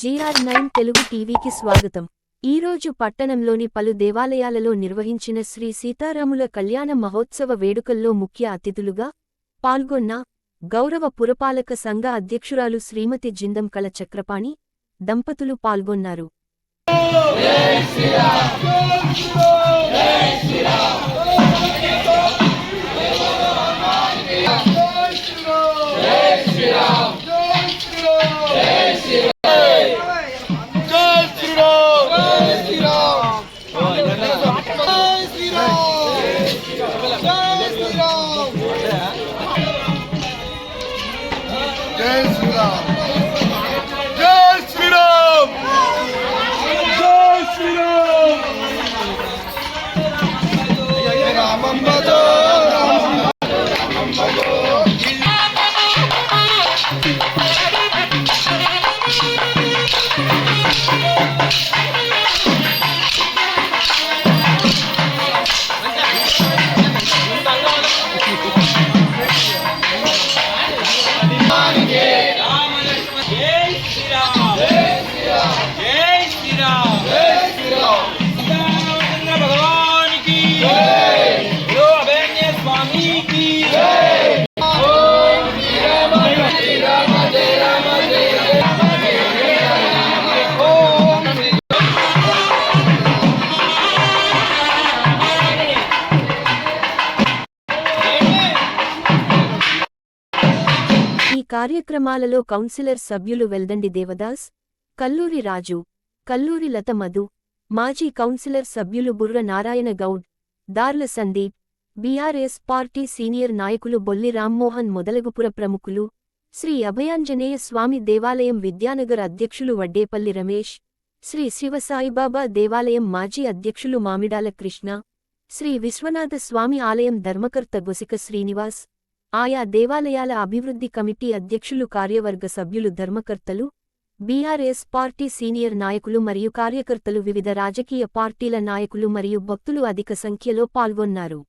GR nine Telugu టీవీకి స్వాగతం. ఈరోజు పట్టణంలోని పలు దేవాలయాలలో నిర్వహించిన శ్రీ సీతారాముల కళ్యాణ మహోత్సవ వేడుకల్లో ముఖ్య అతిథులుగా పాల్గొన్న గౌరవ పురపాలక సంఘ అధ్యక్షురాలు శ్రీమతి జిందం కళ చక్రపాణి దంపతులు పాల్గొన్నారు. Três graus. ఈ కార్యక్రమాలలో కౌన్సిలర్ సభ్యులు వెల్దండి దేవదాస్ కల్లూరి రాజు కల్లూరి లత మధు మాజీ కౌన్సిలర్ సభ్యులు బుర్ర నారాయణ గౌడ్ దార్ల సందీప్ బీఆర్ఎస్ పార్టీ సీనియర్ నాయకులు బొల్లి రామ్మోహన్ మొదలగుపుర ప్రముఖులు శ్రీ అభయాంజనేయ స్వామి దేవాలయం విద్యానగర్ అధ్యక్షులు వడ్డేపల్లి రమేష్ శ్రీ శివసాయిబాబా దేవాలయం మాజీ అధ్యక్షులు మామిడాల కృష్ణ శ్రీ విశ్వనాథ స్వామి ఆలయం ధర్మకర్త గొసిక శ్రీనివాస్ ఆయా దేవాలయాల అభివృద్ధి కమిటీ అధ్యక్షులు కార్యవర్గ సభ్యులు ధర్మకర్తలు బీఆర్ఎస్ పార్టీ సీనియర్ నాయకులు మరియు కార్యకర్తలు వివిధ రాజకీయ పార్టీల నాయకులు మరియు భక్తులు అధిక సంఖ్యలో పాల్గొన్నారు.